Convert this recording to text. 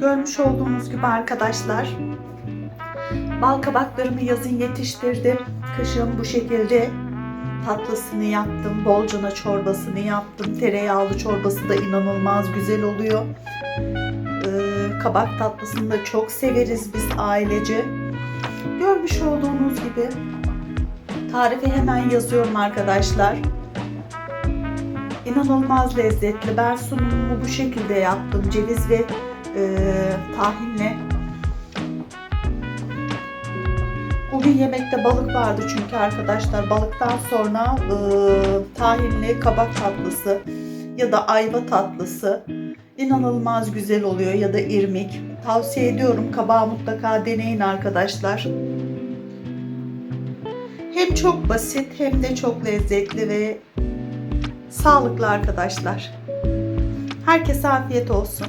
Görmüş olduğunuz gibi arkadaşlar bal kabaklarımı yazın yetiştirdim. Kışın bu şekilde tatlısını yaptım. Bolcana çorbasını yaptım. Tereyağlı çorbası da inanılmaz güzel oluyor. Ee, kabak tatlısını da çok severiz biz ailece. Görmüş olduğunuz gibi tarifi hemen yazıyorum arkadaşlar. İnanılmaz lezzetli. Ben sunumumu bu şekilde yaptım. Ceviz ve e, tahinle. Bugün yemekte balık vardı çünkü arkadaşlar balıktan sonra e, tahinli kabak tatlısı ya da ayva tatlısı inanılmaz güzel oluyor ya da irmik. Tavsiye ediyorum kabağı mutlaka deneyin arkadaşlar. Hem çok basit hem de çok lezzetli ve sağlıklı arkadaşlar. Herkese afiyet olsun.